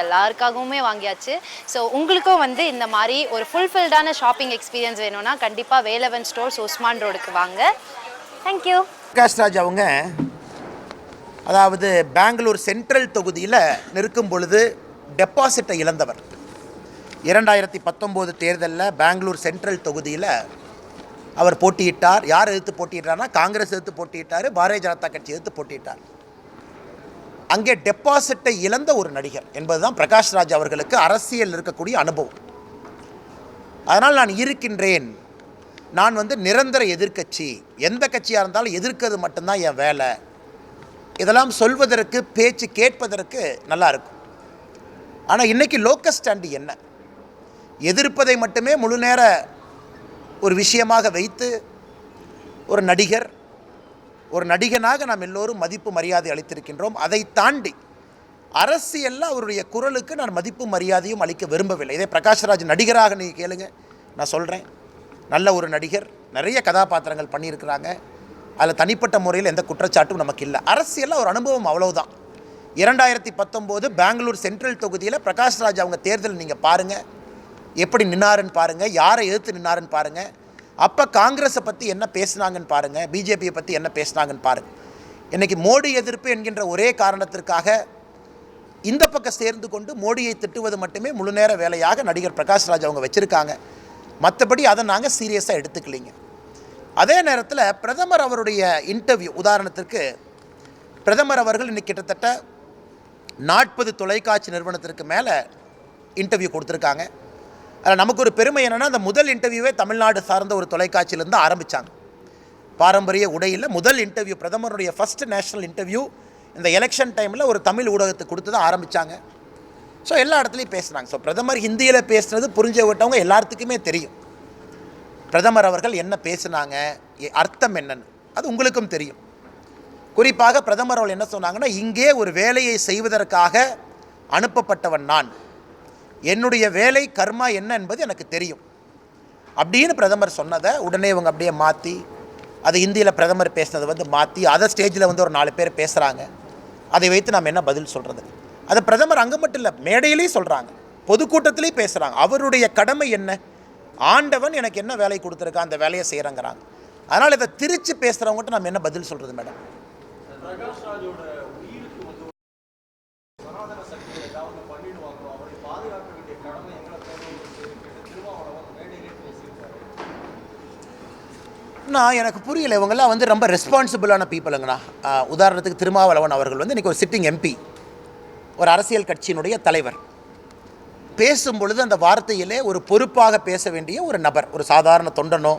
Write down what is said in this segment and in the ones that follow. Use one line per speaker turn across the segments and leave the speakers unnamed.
எல்லாருக்காகவுமே வாங்கியாச்சு. ஸோ உங்களுக்கும் வந்து இந்த மாதிரி ஒரு ஃபுல்ஃபில்டான ஷாப்பிங் எக்ஸ்பீரியன்ஸ் வேணும்னா கண்டிப்பாக வேலவன் ஸ்டோர்ஸ் உஸ்மான் ரோடுக்கு வாங்க. தேங்க்யூ
பிரகாஷ் ராஜ் அவங்க அதாவது பெங்களூர் சென்ட்ரல் தொகுதியில் நிற்கும் பொழுது டெபாசிட்டை இழந்தவர். இரண்டாயிரத்தி பத்தொம்போது தேர்தலில் பெங்களூர் சென்ட்ரல் தொகுதியில் அவர் போட்டியிட்டார். யார் எதிர்த்து போட்டியிட்டார்னா காங்கிரஸ் எதிர்த்து போட்டியிட்டார் பாரதிய ஜனதா கட்சி எதிர்த்து போட்டியிட்டார். அங்கே டெபாசிட்டை இழந்த ஒரு நடிகர். என்பதுதான் பிரகாஷ் ராஜ் அவர்களுக்கு அரசியல் இருக்கக்கூடிய அனுபவம். அதனால் நான் இருக்கின்றேன். நான் வந்து நிரந்தர எதிர்க்கட்சி. எந்த கட்சியாக இருந்தாலும் எதிர்க்கிறது மட்டும்தான் என் வேலை. இதெல்லாம் சொல்வதற்கு பேச்சு கேட்பதற்கு நல்லா இருக்கும். ஆனால் இன்றைக்கி லோக்கல் ஸ்டாண்டு என்ன? எதிர்ப்பதை மட்டுமே முழு நேர ஒரு விஷயமாக வைத்து ஒரு நடிகர் ஒரு நடிகனாக நாம் எல்லோரும் மதிப்பு மரியாதை அளித்திருக்கின்றோம். அதை தாண்டி அரசியலில் அவருடைய குரலுக்கு நான் மதிப்பு மரியாதையும் அளிக்க விரும்பவில்லை. இதே பிரகாஷ்ராஜ் நடிகராக நீங்கள் கேளுங்க. நான் சொல்கிறேன் நல்ல ஒரு நடிகர். நிறைய கதாபாத்திரங்கள் பண்ணியிருக்கிறாங்க. அதில் தனிப்பட்ட முறையில் எந்த குற்றச்சாட்டும் நமக்கு இல்லை. அரசியலில் ஒரு அனுபவம் அவ்வளவுதான். இரண்டாயிரத்தி பத்தொம்போது பெங்களூர் சென்ட்ரல் தொகுதியில் பிரகாஷ்ராஜ் அவங்க தேர்தல் நீங்கள் பாருங்கள் எப்படி நின்னாருன்னு பாருங்கள் யாரை எதிர்த்து நின்னாருன்னு பாருங்கள் அப்போ காங்கிரஸை பற்றி என்ன பேசுனாங்கன்னு பாருங்கள் பிஜேபியை பற்றி என்ன பேசுனாங்கன்னு பாருங்கள் இன்றைக்கி மோடி எதிர்ப்பு என்கின்ற ஒரே காரணத்திற்காக இந்த பக்கம் சேர்ந்து கொண்டு மோடியை திட்டுவது மட்டுமே முழு நேர வேலையாக நடிகர் பிரகாஷ் ராஜ் அவங்க வச்சுருக்காங்க. மற்றபடி அதை நாங்கள் சீரியஸாக எடுத்துக்கலிங்க. அதே நேரத்தில் பிரதமர் அவருடைய இன்டர்வியூ உதாரணத்திற்கு பிரதமர் அவர்கள் இன்னைக்கு கிட்டத்தட்ட நாற்பது தொலைக்காட்சி நிறுவனத்திற்கு மேலே இன்டர்வியூ கொடுத்துருக்காங்க. அதில் நமக்கு ஒரு பெருமை என்னென்னா அந்த முதல் இன்டர்வியூவே தமிழ்நாடு சார்ந்த ஒரு தொலைக்காட்சியிலேருந்து ஆரம்பித்தாங்க பாரம்பரிய உடையில் முதல் இன்டர்வியூ பிரதமருடைய ஃபஸ்ட்டு நேஷனல் இன்டர்வியூ இந்த எலெக்ஷன் டைமில் ஒரு தமிழ் ஊடகத்துக்கு கொடுத்து தான் ஆரம்பித்தாங்க ஸோ எல்லா இடத்துலையும் பேசுனாங்க. ஸோ பிரதமர் ஹிந்தியில் பேசுனது புரிஞ்ச விட்டவங்க எல்லாத்துக்குமே தெரியும். பிரதமர் அவர்கள் என்ன பேசுனாங்க எ- அர்த்தம் என்னன்னு. அது உங்களுக்கும் தெரியும். குறிப்பாக பிரதமர் அவர்கள் என்ன சொன்னாங்கன்னா இங்கே ஒரு வேலையை செய்வதற்காக அனுப்பப்பட்டவன் நான். என்னுடைய வேலை கர்மா என்ன என்பது எனக்கு தெரியும். அப்படின்னு பிரதமர் சொன்னதை உடனே இவங்க அப்படியே மாற்றி அது இந்தியில் பிரதமர் பேசினதை வந்து மாற்றி அதை ஸ்டேஜில் வந்து ஒரு நாலு பேர் பேசுகிறாங்க அதை வைத்து நாம் என்ன பதில் சொல்கிறது அது பிரதமர் அங்கே மட்டும் இல்லை மேடையிலையும் சொல்கிறாங்க பொதுக்கூட்டத்திலையும் பேசுகிறாங்க அவருடைய கடமை என்ன? ஆண்டவன் எனக்கு என்ன வேலை கொடுத்துருக்கா அந்த வேலையை செய்கிறேங்கிறாங்க அதனால் இதை திருச்சி பேசுகிறவங்ககிட்ட நம்ம என்ன பதில் சொல்கிறது மேடம்? நான் எனக்கு புரியல இவங்கெல்லாம் வந்து ரொம்ப ரெஸ்பான்சிபிளான பீப்புளுங்கண்ணா உதாரணத்துக்கு திருமாவளவன் அவர்கள் வந்து இன்றைக்கி ஒரு சிட்டிங் எம்பி ஒரு அரசியல் கட்சியினுடைய தலைவர். பேசும் பொழுது அந்த வார்த்தையிலே ஒரு பொறுப்பாக பேச வேண்டிய ஒரு நபர் ஒரு சாதாரண தொண்டனோ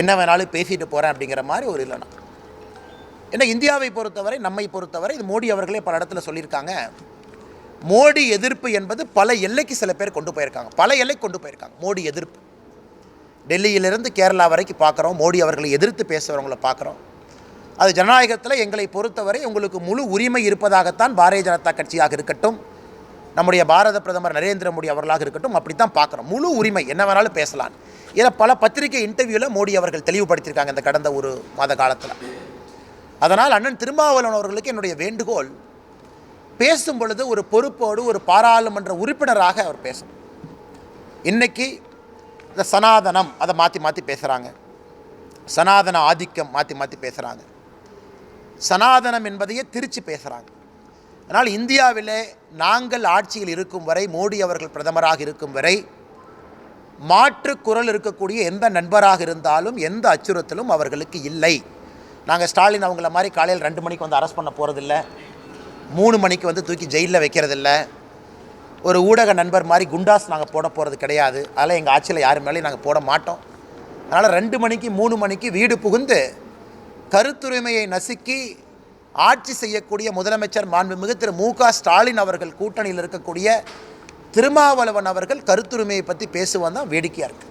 என்ன வேணாலும் பேசிட்டு போகிறேன் அப்படிங்கிற மாதிரி ஒரு இல்லைனா ஏன்னா இந்தியாவை பொறுத்தவரை நம்மை பொறுத்தவரை இது மோடி அவர்களே பல இடத்துல சொல்லியிருக்காங்க. மோடி எதிர்ப்பு என்பது பல எல்லைக்கு சில பேர் கொண்டு போயிருக்காங்க. பல எல்லைக்கு கொண்டு போயிருக்காங்க. மோடி எதிர்ப்பு. டெல்லியிலிருந்து கேரளா வரைக்கும் பார்க்குறோம். மோடி அவர்களை எதிர்த்து பேசுகிறவங்கள பார்க்குறோம். அது ஜனநாயகத்தில் எங்களை பொறுத்தவரை உங்களுக்கு முழு உரிமை இருப்பதாகத்தான் பாரதிய ஜனதா கட்சியாக இருக்கட்டும் நம்முடைய பாரத பிரதமர் நரேந்திர மோடி அவர்களாக இருக்கட்டும் அப்படி தான் பார்க்குறோம். முழு உரிமை என்ன வேணாலும் பேசலாம். இதில் பல பத்திரிகை இன்டர்வியூவில் மோடி அவர்கள் தெளிவுபடுத்தியிருக்காங்க இந்த கடந்த ஒரு மாத காலத்தில். அதனால் அண்ணன் திருமாவளவன் அவர்களுக்கு என்னுடைய வேண்டுகோள் பேசும் பொழுது ஒரு பொறுப்போடு ஒரு பாராளுமன்ற உறுப்பினராக அவர் பேசணும் இன்றைக்கி இந்த சனாதனம் அதை மாற்றி மாற்றி பேசுகிறாங்க சனாதன ஆதிக்கம் மாற்றி மாற்றி பேசுகிறாங்க சனாதனம் என்பதையே திருச்சி பேசுகிறாங்க அதனால் இந்தியாவிலே நாங்கள் ஆட்சியில் இருக்கும் வரை மோடி அவர்கள் பிரதமராக இருக்கும் வரை மாற்று குரல் இருக்கக்கூடிய எந்த நண்பராக இருந்தாலும் எந்த அச்சுறுத்தலும் அவர்களுக்கு இல்லை. நாங்கள் ஸ்டாலின் அவங்கள மாதிரி காலையில் ரெண்டு மணிக்கு வந்து அரெஸ்ட் பண்ண போகிறதில்ல மூணு மணிக்கு வந்து தூக்கி ஜெயிலில் வைக்கிறதில்ல. ஒரு ஊடக நண்பர் மாதிரி குண்டாஸ் நாங்கள் போட போகிறது கிடையாது. அதனால் எங்கள் ஆட்சியில் யார் மேலேயும் நாங்கள் போட மாட்டோம். அதனால் ரெண்டு மணிக்கு மூணு மணிக்கு வீடு புகுந்து கருத்துரிமையை நசுக்கி ஆட்சி செய்யக்கூடிய முதலமைச்சர் மாண்புமிகு திரு மு க ஸ்டாலின் அவர்கள் கூட்டணியில் இருக்கக்கூடிய திருமாவளவன் அவர்கள் கருத்துரிமையை பற்றி பேசுவது தான் வேடிக்கையாக இருக்குது